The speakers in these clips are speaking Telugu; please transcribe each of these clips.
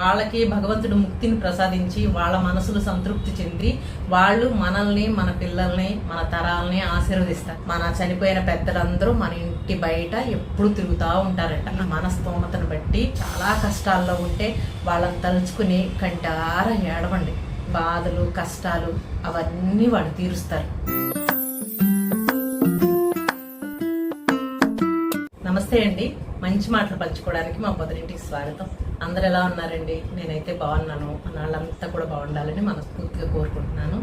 వాళ్ళకి భగవంతుడు ముక్తిని ప్రసాదించి వాళ్ళ మనసులు సంతృప్తి చెంది వాళ్ళు మనల్ని మన పిల్లల్ని మన తరాలని ఆశీర్వదిస్తారు. మన చనిపోయిన పెద్దలందరూ మన ఇంటి బయట ఎప్పుడు తిరుగుతూ ఉంటారంట. మన స్తోమతను బట్టి చాలా కష్టాల్లో ఉంటే వాళ్ళని తలుచుకుని కంటార ఏడవండి. బాధలు కష్టాలు అవన్నీ వాళ్ళు తీరుస్తారు. నమస్తే అండి. మంచి మాటలు పంచుకోవడానికి మా పొదరింటికి స్వాగతం. అందరు ఎలా ఉన్నారండి? నేనైతే బాగున్నాను. వాళ్ళంతా కూడా బాగుండాలని మనస్ఫూర్తిగా కోరుకుంటున్నాను.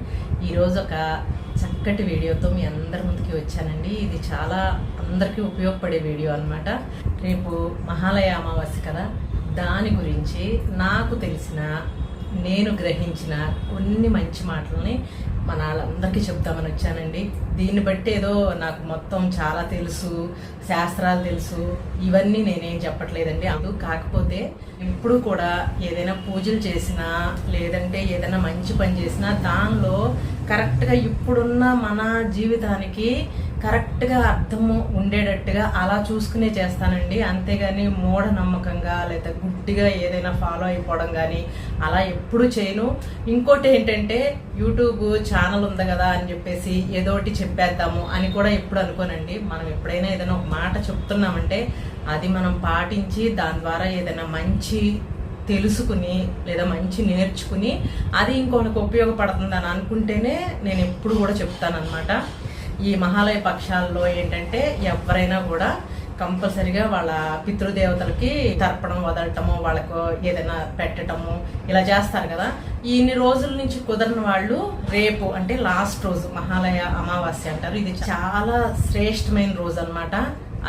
ఈరోజు ఒక చక్కటి వీడియోతో మీ అందరి ముందుకి వచ్చానండి. ఇది చాలా అందరికీ ఉపయోగపడే వీడియో అన్నమాట. రేపు మహాలయ అమావాస్య కదా? దాని గురించి నాకు తెలిసిన నేను గ్రహించిన కొన్ని మంచి మాటలని మన వాళ్ళందరికీ చెప్తామని వచ్చానండి. దీన్ని బట్టి ఏదో నాకు మొత్తం చాలా తెలుసు శాస్త్రాలు తెలుసు. ఇవన్నీ నేనేం చెప్పట్లేదండి. అది కాకపోతే ఇప్పుడు కూడా ఏదైనా పూజలు చేసినా లేదంటే ఏదైనా మంచి పని చేసినా దానిలో కరెక్ట్గా ఇప్పుడున్న మన జీవితానికి కరెక్ట్గా అర్థము ఉండేటట్టుగా అలా చూసుకునే చేస్తానండి. అంతేగాని మూఢనమ్మకంగా లేదా గుడ్డిగా ఏదైనా ఫాలో అయిపోవడం కానీ అలా ఎప్పుడు చేయను. ఇంకోటి ఏంటంటే యూట్యూబ్ ఛానల్ ఉంది కదా అని చెప్పేసి ఏదోటి చెప్పేద్దాము అని కూడా ఎప్పుడు అనుకోనండి. మనం ఎప్పుడైనా ఏదైనా ఒక మాట చెప్తున్నామంటే అది మనం పాటించి దాని ద్వారా ఏదైనా మంచి తెలుసుకుని లేదా మంచి నేర్చుకుని అది ఇంకొకరికి ఉపయోగపడుతుంది అని అనుకుంటేనే నేను ఎప్పుడు కూడా చెప్తానన్నమాట. ఈ మహాలయ పక్షాల్లో ఏంటంటే ఎవరైనా కూడా కంపల్సరిగా వాళ్ళ పితృదేవతలకి తర్పణం వదలటము వాళ్ళకు ఏదైనా పెట్టటము ఇలా చేస్తారు కదా. ఇన్ని రోజుల నుంచి కుదరని వాళ్ళు రేపు అంటే లాస్ట్ రోజు మహాలయ అమావాస్య అంటారు. ఇది చాలా శ్రేష్టమైన రోజు అన్నమాట.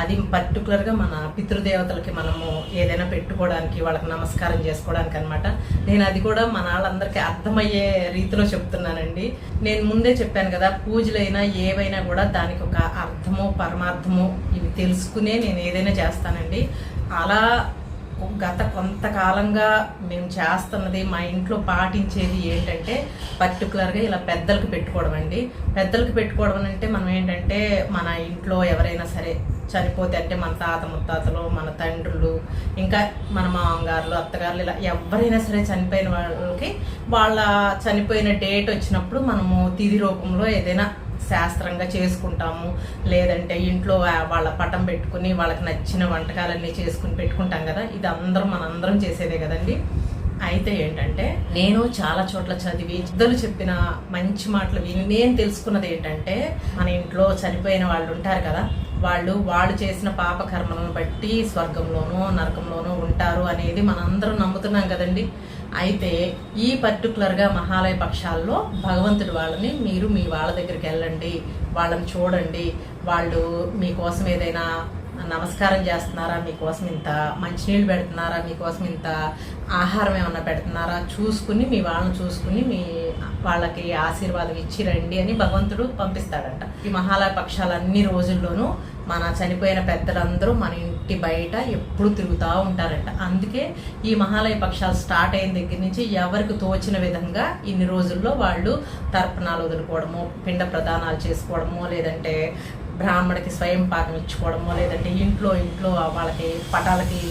అది పర్టికులర్గా మన పితృదేవతలకి మనము ఏదైనా పెట్టుకోవడానికి వాళ్ళకి నమస్కారం చేసుకోవడానికి అనమాట నేను అది కూడా మన వాళ్ళందరికీ అర్థమయ్యే రీతిలో చెప్తున్నానండి. నేను ముందే చెప్పాను కదా పూజలైనా ఏవైనా కూడా దానికి ఒక అర్థము పరమార్థము ఇవి తెలుసుకునే నేను ఏదైనా చేస్తానండి. అలా గత కొంతకాలంగా మేము చేస్తున్నది మా ఇంట్లో పాటించేది ఏంటంటే పర్టికులర్గా ఇలా పెద్దలకు పెట్టుకోవడం అండి. పెద్దలకు పెట్టుకోవడం అంటే మనం ఏంటంటే మన ఇంట్లో ఎవరైనా సరే చనిపోతే అంటే మన తాత ముత్తాతలు మన తండ్రులు ఇంకా మన మామగారులు అత్తగారులు ఇలా ఎవరైనా సరే చనిపోయిన వాళ్ళకి వాళ్ళ చనిపోయిన డేట్ వచ్చినప్పుడు మనము తిది రూపంలో ఏదైనా శాస్త్రంగా చేసుకుంటాము. లేదంటే ఇంట్లో వాళ్ళ పటం పెట్టుకుని వాళ్ళకి నచ్చిన వంటకాలన్నీ చేసుకుని పెట్టుకుంటాం కదా. ఇది అందరం మనందరం చేసేదే కదండి. అయితే ఏంటంటే నేను చాలా చోట్ల చదివి ఇద్దరు చెప్పిన మంచి మాటలు విని నేను తెలుసుకున్నది ఏంటంటే మన ఇంట్లో చనిపోయిన వాళ్ళు ఉంటారు కదా వాళ్ళు వాళ్ళు చేసిన పాప కర్మలను బట్టి స్వర్గంలోనూ నరకంలోనూ ఉంటారు అనేది మనందరం నమ్ముతున్నాం కదండి. అయితే ఈ పర్టికులర్గా మహాలయ పక్షాల్లో భగవంతుడి వాళ్ళని మీరు మీ వాళ్ళ దగ్గరికి వెళ్ళండి వాళ్ళని చూడండి వాళ్ళు మీకోసం ఏదైనా నమస్కారం చేస్తున్నారా మీకోసం ఇంత మంచినీళ్ళు పెడుతున్నారా మీకోసం ఇంత ఆహారం ఏమన్నా పెడుతున్నారా చూసుకుని మీ వాళ్ళని చూసుకుని మీ వాళ్ళకి ఆశీర్వాదం ఇచ్చి రండి అని భగవంతుడు పంపిస్తాడంట. ఈ మహాలయ పక్షాలు అన్ని రోజుల్లోనూ మన చనిపోయిన పెద్దలందరూ మన ఇంటి బయట ఎప్పుడు తిరుగుతూ ఉంటారంట. అందుకే ఈ మహాలయ పక్షాలు స్టార్ట్ అయిన దగ్గర నుంచి ఎవరికి తోచిన విధంగా ఇన్ని రోజుల్లో వాళ్ళు తర్పణాలు వదులుకోవడము పిండ ప్రదానాలు చేసుకోవడము లేదంటే బ్రాహ్మడికి స్వయం పాకం ఇచ్చుకోవడమో లేదంటే ఇంట్లో ఇంట్లో వాళ్ళకి పటాలకి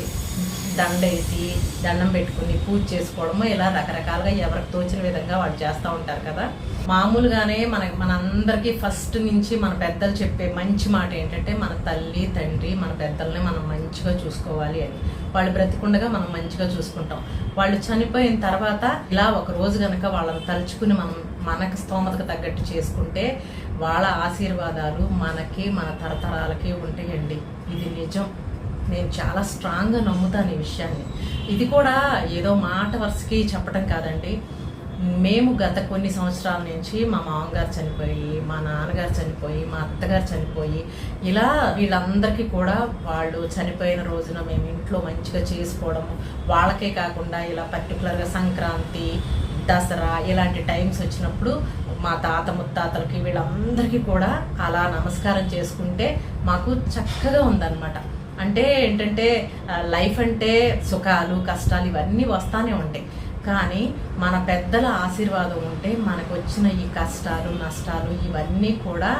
దండేసి దండం పెట్టుకుని పూజ చేసుకోవడము ఇలా రకరకాలుగా ఎవరికి తోచిన విధంగా వాళ్ళు చేస్తూ ఉంటారు కదా. మామూలుగానే మన మనందరికీ ఫస్ట్ నుంచి మన పెద్దలు చెప్పే మంచి మాట ఏంటంటే మన తల్లి తండ్రి మన పెద్దల్ని మనం మంచిగా చూసుకోవాలి అని. వాళ్ళు బ్రతికుండగా మనం మంచిగా చూసుకుంటాం. వాళ్ళు చనిపోయిన తర్వాత ఇలా ఒక రోజు గనక వాళ్ళని తలుచుకుని మనం మనకు స్తోమతకు తగ్గట్టు చేసుకుంటే వాళ్ళ ఆశీర్వాదాలు మనకి మన తరతరాలకి ఉంటాయండి. ఇది నిజం. నేను చాలా స్ట్రాంగ్గా నమ్ముతాను ఈ విషయాన్ని. ఇది కూడా ఏదో మాట వరుసకి చెప్పడం కాదండి. మేము గత కొన్ని సంవత్సరాల నుంచి మా మామగారు చనిపోయి మా నాన్నగారు చనిపోయి మా అత్తగారు చనిపోయి ఇలా వీళ్ళందరికీ కూడా వాళ్ళు చనిపోయిన రోజున మేము ఇంట్లో మంచిగా చేసుకోవడము వాళ్ళకే కాకుండా ఇలా పర్టికులర్గా సంక్రాంతి దసరా ఇలాంటి టైమ్స్ వచ్చినప్పుడు మా తాత ముత్తాతలకి వీళ్ళందరికీ కూడా అలా నమస్కారం చేసుకుంటే మాకు చక్కగా ఉందన్నమాట. అంటే ఏంటంటే లైఫ్ అంటే సుఖాలు కష్టాలు ఇవన్నీ వస్తానే ఉంటాయి. కానీ మన పెద్దల ఆశీర్వాదం ఉంటే మనకు వచ్చిన ఈ కష్టాలు నష్టాలు ఇవన్నీ కూడా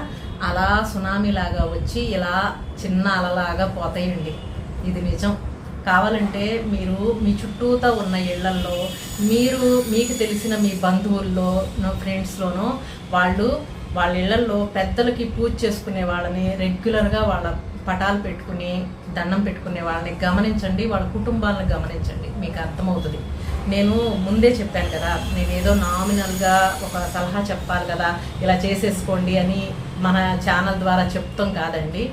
అలా సునామీలాగా వచ్చి ఇలా చిన్న అలలాగా పోతాయండి. ఇది నిజం. కావాలంటే మీరు మీ చుట్టూతా ఉన్న ఇళ్ళల్లో మీరు మీకు తెలిసిన మీ బంధువుల్లో ఫ్రెండ్స్లోనో వాళ్ళు వాళ్ళ ఇళ్ళల్లో పెద్దలకి పూజ చేసుకునే వాళ్ళని రెగ్యులర్గా వాళ్ళ పటాలు పెట్టుకుని దండం పెట్టుకునే వాళ్ళని గమనించండి వాళ్ళ కుటుంబాలను గమనించండి. మీకు అర్థమవుతుంది. నేను ముందే చెప్పాను కదా నేను ఏదో నామినల్గా ఒక సలహా చెప్పాలి కదా ఇలా చేసేసుకోండి అని మన ఛానల్ ద్వారా చెప్తాం కాదండి.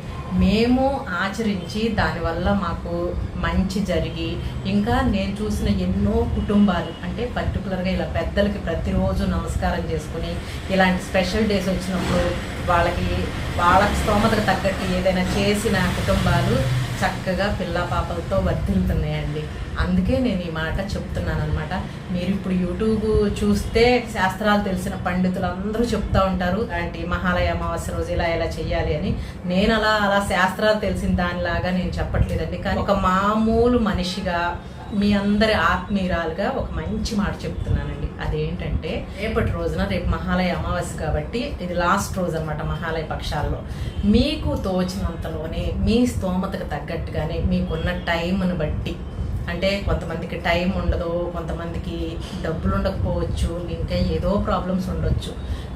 మేము ఆచరించి దానివల్ల మాకు మంచి జరిగి ఇంకా నేను చూసిన ఎన్నో కుటుంబాలు అంటే పర్టికులర్గా ఇలా పెద్దలకి ప్రతిరోజు నమస్కారం చేసుకుని ఇలాంటి స్పెషల్ డేస్ వచ్చినప్పుడు వాళ్ళకి వాళ్ళకి స్తోమతకు తగ్గట్టు ఏదైనా చేసిన కుటుంబాలు చక్కగా పిల్ల పాపలతో వర్తిల్తున్నాయండి అందుకే నేను ఈ మాట చెప్తున్నాను అనమాట మీరు ఇప్పుడు యూట్యూబ్ చూస్తే శాస్త్రాలు తెలిసిన పండితులు అందరూ చెప్తా ఉంటారు అంటే మహాలయ అమావాస్య రోజు ఇలా ఇలా చెయ్యాలి అని. నేను అలా అలా శాస్త్రాలు తెలిసిన దానిలాగా నేను చెప్పట్లేదండి. కానీ ఒక మామూలు మనిషిగా మీ అందరి ఆత్మీయురాలుగా ఒక మంచి మాట చెప్తున్నానండి. అదేంటంటే రేపటి రోజున రేపు మహాలయ అమావాస్య కాబట్టి ఇది లాస్ట్ రోజు అనమాట మహాలయ పక్షాల్లో. మీకు తోచినంతలోనే మీ స్తోమతకు తగ్గట్టుగానే మీకున్న టైంను బట్టి అంటే కొంతమందికి టైం ఉండదు కొంతమందికి డబ్బులు ఉండకపోవచ్చు ఇంకా ఏదో ప్రాబ్లమ్స్ ఉండొచ్చు.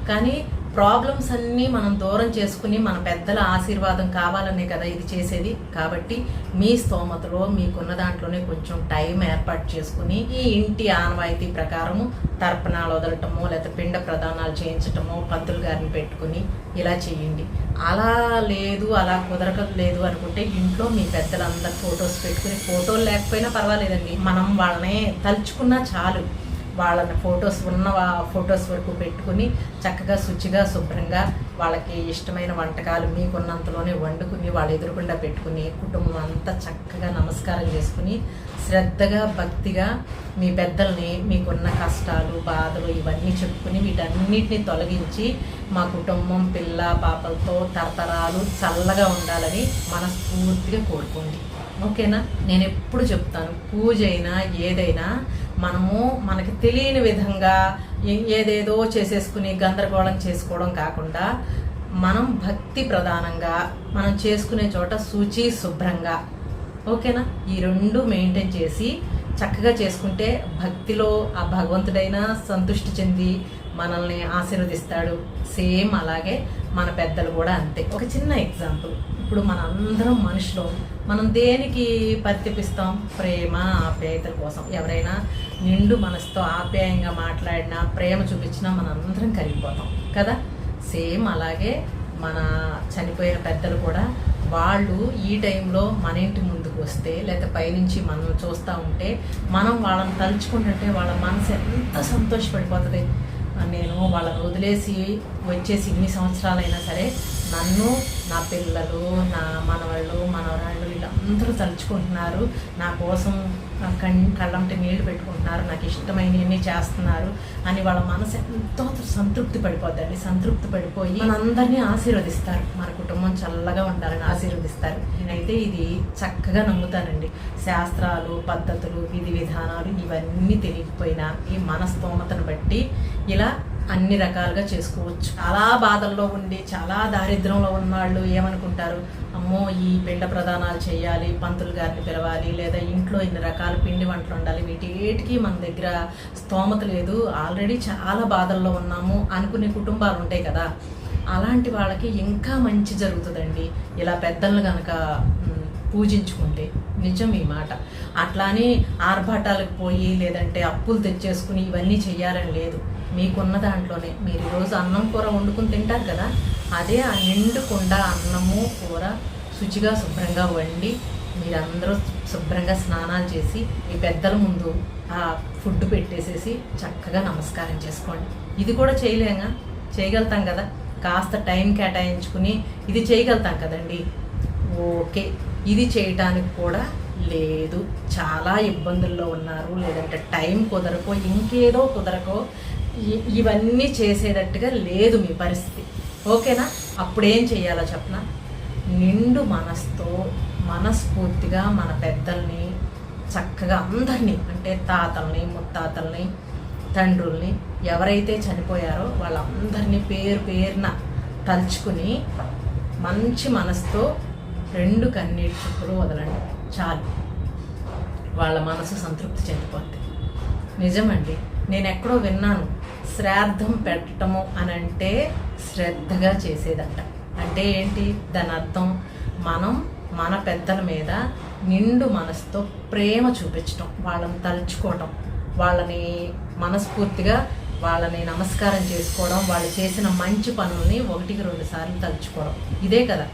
కానీ ప్రాబ్లమ్స్ అన్నీ మనం దూరం చేసుకుని మన పెద్దల ఆశీర్వాదం కావాలనే కదా ఇది చేసేది. కాబట్టి మీ స్తోమతలో మీకున్న దాంట్లోనే కొంచెం టైం ఏర్పాటు చేసుకుని ఈ ఇంటి ఆనవాయితీ ప్రకారము తర్పణాలు వదలటము లేకపోతే పిండ ప్రదానాలు చేయించటమో పంతులు గారిని పెట్టుకుని ఇలా చేయండి. అలా లేదు అలా కుదరకలేదు అనుకుంటే ఇంట్లో మీ పెద్దలందరూ ఫొటోస్ పెట్టుకుని ఫోటోలు లేకపోయినా పర్వాలేదండి. మనం వాళ్ళని తలుచుకున్నా చాలు. వాళ్ళని ఫొటోస్ ఉన్న ఫొటోస్ వరకు పెట్టుకుని చక్కగా శుచిగా శుభ్రంగా వాళ్ళకి ఇష్టమైన వంటకాలు మీకున్నంతలోనే వండుకుని వాళ్ళ ఎదురుకుండా పెట్టుకుని కుటుంబం అంతా చక్కగా నమస్కారం చేసుకుని శ్రద్ధగా భక్తిగా మీ పెద్దల్ని మీకున్న కష్టాలు బాధలు ఇవన్నీ చెప్పుకుని వీటన్నిటిని తొలగించి మా కుటుంబం పిల్ల పాపలతో తరతరాలు చల్లగా ఉండాలని మనస్ఫూర్తిగా కోరుకోండి. ఓకేనా? నేను ఎప్పుడు చెప్తాను పూజ అయినా ఏదైనా మనము మనకి తెలియని విధంగా ఏ- ఏదేదో చేసేసుకుని గందరగోళం చేసుకోవడం కాకుండా మనం భక్తి ప్రధానంగా మనం చేసుకునే చోట శుచి శుభ్రంగా ఓకేనా? ఈ రెండు మెయింటైన్ చేసి చక్కగా చేసుకుంటే భక్తిలో ఆ భగవంతుడైనా సంతృష్టి చెంది మనల్ని ఆశీర్వదిస్తాడు. సేమ్ అలాగే మన పెద్దలు కూడా అంతే. ఒక చిన్న ఎగ్జాంపుల్. ఇప్పుడు మన అందరం మనుషులు. మనం దేనికి పరితపిస్తాం? ప్రేమ ఆప్యాయతల కోసం. ఎవరైనా నిండు మనసుతో ఆప్యాయంగా మాట్లాడినా ప్రేమ చూపించినా మన అందరం కరిగిపోతాం కదా? సేమ్ అలాగే మన చనిపోయిన పెద్దలు కూడా వాళ్ళు ఈ టైంలో మన ఇంటి ముందుకు వస్తే లేకపోతే పైనుంచి మనం చూస్తూ ఉంటే మనం వాళ్ళని తలుచుకుంటుంటే వాళ్ళ మనసు ఎంత సంతోషపడిపోతుంది. నేను వాళ్ళని వదిలేసి వచ్చేసి ఇన్ని సంవత్సరాలైనా సరే నన్ను నా పిల్లలు నా మనవాళ్ళు మనవరాళ్ళు వీళ్ళందరూ తలుచుకుంటున్నారు. నా కోసం నా కళ్ళంటి నీళ్ళు పెట్టుకుంటున్నారు. నాకు ఇష్టమైనవన్నీ చేస్తున్నారు అని వాళ్ళ మనసు ఎంతో సంతృప్తి పడిపోద్దండి. సంతృప్తి పడిపోయి మనందరినీ ఆశీర్వదిస్తారు. మన కుటుంబం చల్లగా ఉండాలని ఆశీర్వదిస్తారు. నేనైతే ఇది చక్కగా నమ్ముతానండి. శాస్త్రాలు పద్ధతులు విధి విధానాలు ఇవన్నీ తెలియకపోయినా ఈ మనస్తోమతను బట్టి ఇలా అన్ని రకాలుగా చేసుకోవచ్చు. చాలా బాధల్లో ఉండి చాలా దారిద్రంలో ఉన్నవాళ్ళు ఏమనుకుంటారు? అమ్మో ఈ పిండ ప్రదానాలు చేయాలి పంతులు గారిని పిలవాలి లేదా ఇంట్లో ఇన్ని రకాల పిండి వంటలు ఉండాలి వీటికి మన దగ్గర స్తోమత లేదు. ఆల్రెడీ చాలా బాధల్లో ఉన్నాము అనుకునే కుటుంబాలు ఉంటాయి కదా. అలాంటి వాళ్ళకి ఇంకా మంచి జరుగుతుందండి. ఇలా పెద్దలను కనుక పూజించుకుంటే. నిజం ఈ మాట. అట్లానే ఆర్భాటాలకు పోయి లేదంటే అప్పులు తెచ్చేసుకుని ఇవన్నీ చెయ్యాలని లేదు. మీకున్న దాంట్లోనే. మీరు ఈరోజు అన్నం కూర వండుకుని తింటారు కదా అదే ఆ నిండుకుండా అన్నము కూర శుచిగా శుభ్రంగా వండి మీరందరూ శుభ్రంగా స్నానాలు చేసి మీ పెద్దల ముందు ఆ ఫుడ్ పెట్టేసేసి చక్కగా నమస్కారం చేసుకోండి. ఇది కూడా చేయలేగా? చేయగలుగుతాం కదా. కాస్త టైం కేటాయించుకుని ఇది చేయగలుగుతాం కదండి. ఓకే. ఇది చేయటానికి కూడా లేదు. చాలా ఇబ్బందుల్లో ఉన్నారు. లేదంటే టైం కుదరకో ఇంకేదో కుదరకో ఇవన్నీ చేసేటట్టుగా లేదు మీ పరిస్థితి. ఓకేనా? అప్పుడేం చేయాలో చెప్పనా? నిండు మనసుతో మనస్ఫూర్తిగా మన పెద్దల్ని చక్కగా అందరినీ అంటే తాతల్ని ముత్తాతల్ని తండ్రుల్ని ఎవరైతే చనిపోయారో వాళ్ళందరినీ పేరు పేరున తలుచుకుని మంచి మనసుతో రెండు కన్నీటి చుక్కలు వదలండి. చాలు. వాళ్ళ మనసు సంతృప్తి చెందిపోద్ది. నిజమండి. నేను ఎక్కడో విన్నాను. శ్రాద్ధం పెట్టటము అని అంటే శ్రద్ధగా చేసేదంట. అంటే ఏంటి? దాని అర్థం మనం మన పెద్దల మీద నిండు మనసుతో ప్రేమ చూపించటం వాళ్ళని తలుచుకోవటం వాళ్ళని మనస్ఫూర్తిగా వాళ్ళని నమస్కారం చేసుకోవడం వాళ్ళు చేసిన మంచి పనుల్ని ఒకటికి రెండు సార్లు తలుచుకోవడం. ఇదే కదా.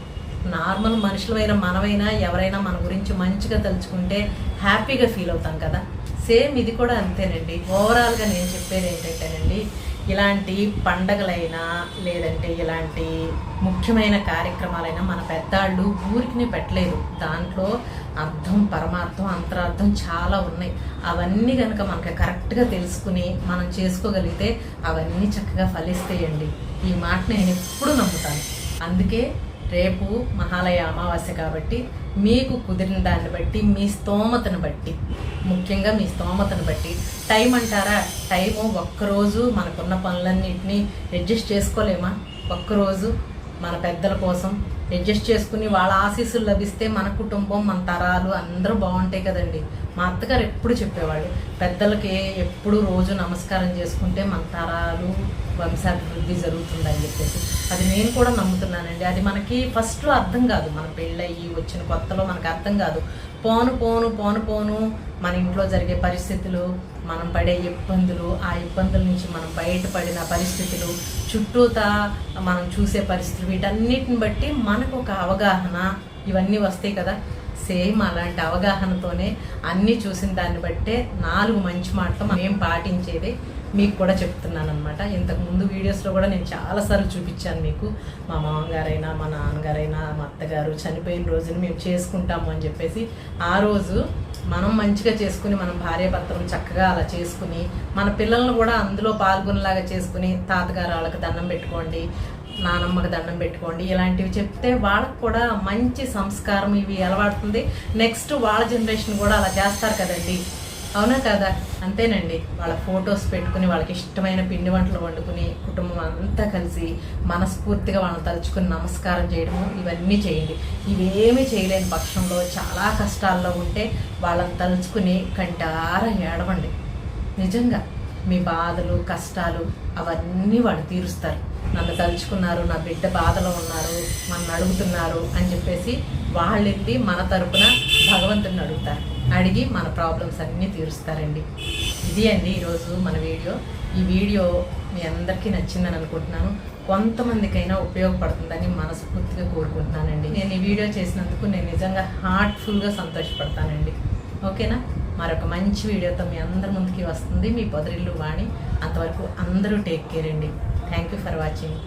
నార్మల్ మనుషులైనా మనమైనా ఎవరైనా మన గురించి మంచిగా తలుచుకుంటే హ్యాపీగా ఫీల్ అవుతాం కదా. సేమ్ ఇది కూడా అంతేనండి. ఓవరాల్గా నేను చెప్పేది ఏంటంటేనండి ఇలాంటి పండగలైనా లేదంటే ఇలాంటి ముఖ్యమైన కార్యక్రమాలైనా మన పెద్దాళ్ళు ఊరికినే పెట్టలేదు. దాంట్లో అర్థం పరమార్థం అంతరార్థం చాలా ఉన్నాయి. అవన్నీ కనుక మనకి కరెక్ట్గా తెలుసుకుని మనం చేసుకోగలిగితే అవన్నీ చక్కగా ఫలిస్తాయండి. ఈ మాట నేను ఎప్పుడు నమ్ముతాను. అందుకే రేపు మహాలయ అమావాస్య కాబట్టి మీకు కుదిరిన దాన్ని బట్టి మీ స్తోమతను బట్టి ముఖ్యంగా మీ స్తోమతను బట్టి టైం అంటారా? టైము ఒక్కరోజు మనకున్న పనులన్నింటినీ అడ్జస్ట్ చేసుకోలేమా? ఒక్కరోజు మన పెద్దల కోసం అడ్జస్ట్ చేసుకుని వాళ్ళ ఆశీస్సులు లభిస్తే మన కుటుంబం మన తరాలు అందరూ బాగుంటాయి కదండి. మా అత్తగారు ఎప్పుడు చెప్పేవాళ్ళు పెద్దలకి ఎప్పుడు రోజు నమస్కారం చేసుకుంటే మన తరాలు వంశాభివృద్ధి జరుగుతుందని చెప్పేసి. అది నేను కూడా నమ్ముతున్నానండి. అది మనకి ఫస్ట్లో అర్థం కాదు. మన పెళ్ళయ్యి వచ్చిన కొత్తలో మనకు అర్థం కాదు. పోను పోను పోను పోను మన ఇంట్లో జరిగే పరిస్థితులు మనం పడే ఇబ్బందులు ఆ ఇబ్బందుల నుంచి మనం బయటపడిన పరిస్థితులు చుట్టూతా మనం చూసే పరిస్థితులు వీటన్నిటిని బట్టి మనకు ఒక అవగాహన ఇవన్నీ వస్తాయి కదా. సేమ్ అలాంటి అవగాహనతోనే అన్నీ చూసిన దాన్ని బట్టే నాలుగు మంచి మాటలు మనం పాటించేది మీకు కూడా చెప్తున్నాను అనమాట ఇంతకుముందు వీడియోస్లో కూడా నేను చాలాసార్లు చూపించాను మీకు. మా మామగారైనా మా నాన్నగారైనా మా అత్తగారు చనిపోయిన రోజుని మేము చేసుకుంటాము అని చెప్పేసి ఆ రోజు మనం మంచిగా చేసుకుని మనం భార్యాభర్తలను చక్కగా అలా చేసుకుని మన పిల్లలను కూడా అందులో పాల్గొనేలాగా చేసుకుని తాతగారు వాళ్ళకి దండం పెట్టుకోండి నానమ్మకి దండం పెట్టుకోండి ఇలాంటివి చెప్తే వాళ్ళకు కూడా మంచి సంస్కారం ఇవి అలవాడుతుంది నెక్స్ట్ వాళ్ళ జనరేషన్ కూడా అలా చేస్తారు కదండి. అవునా కదా? అంతేనండి. వాళ్ళ ఫొటోస్ పెట్టుకుని వాళ్ళకి ఇష్టమైన పిండి వంటలు వండుకుని కుటుంబం అంతా కలిసి మనస్ఫూర్తిగా వాళ్ళని తలుచుకుని నమస్కారం చేయడము ఇవన్నీ చేయండి. ఇవేమీ చేయలేని పక్షంలో చాలా కష్టాల్లో ఉంటే వాళ్ళని తలుచుకుని కంటార ఏడవండి. నిజంగా మీ బాధలు కష్టాలు అవన్నీ వాళ్ళు తీరుస్తారు. నన్ను తలుచుకున్నారు నా బిడ్డ బాధలో ఉన్నారు మన అడుగుతున్నారు అని చెప్పేసి వాళ్ళెళ్ళి మన తరపున భగవంతుని అడుగుతారు. అడిగి మన ప్రాబ్లమ్స్ అన్నీ తీరుస్తారండి. ఇది అండి ఈరోజు మన వీడియో. ఈ వీడియో మీ అందరికీ నచ్చిందని అనుకుంటున్నాను. కొంతమందికైనా ఉపయోగపడుతుందని మనస్ఫూర్తిగా కోరుకుంటున్నానండి. నేను ఈ వీడియో చేసినందుకు నేను నిజంగా హార్ట్ఫుల్గా సంతోషపడతానండి. ఓకేనా? మరొక మంచి వీడియోతో మీ అందరి ముందుకి వస్తుంది మీ పొదరిల్లు వాణి. అంతవరకు అందరూ టేక్ కేర్ అండి. Thank you for watching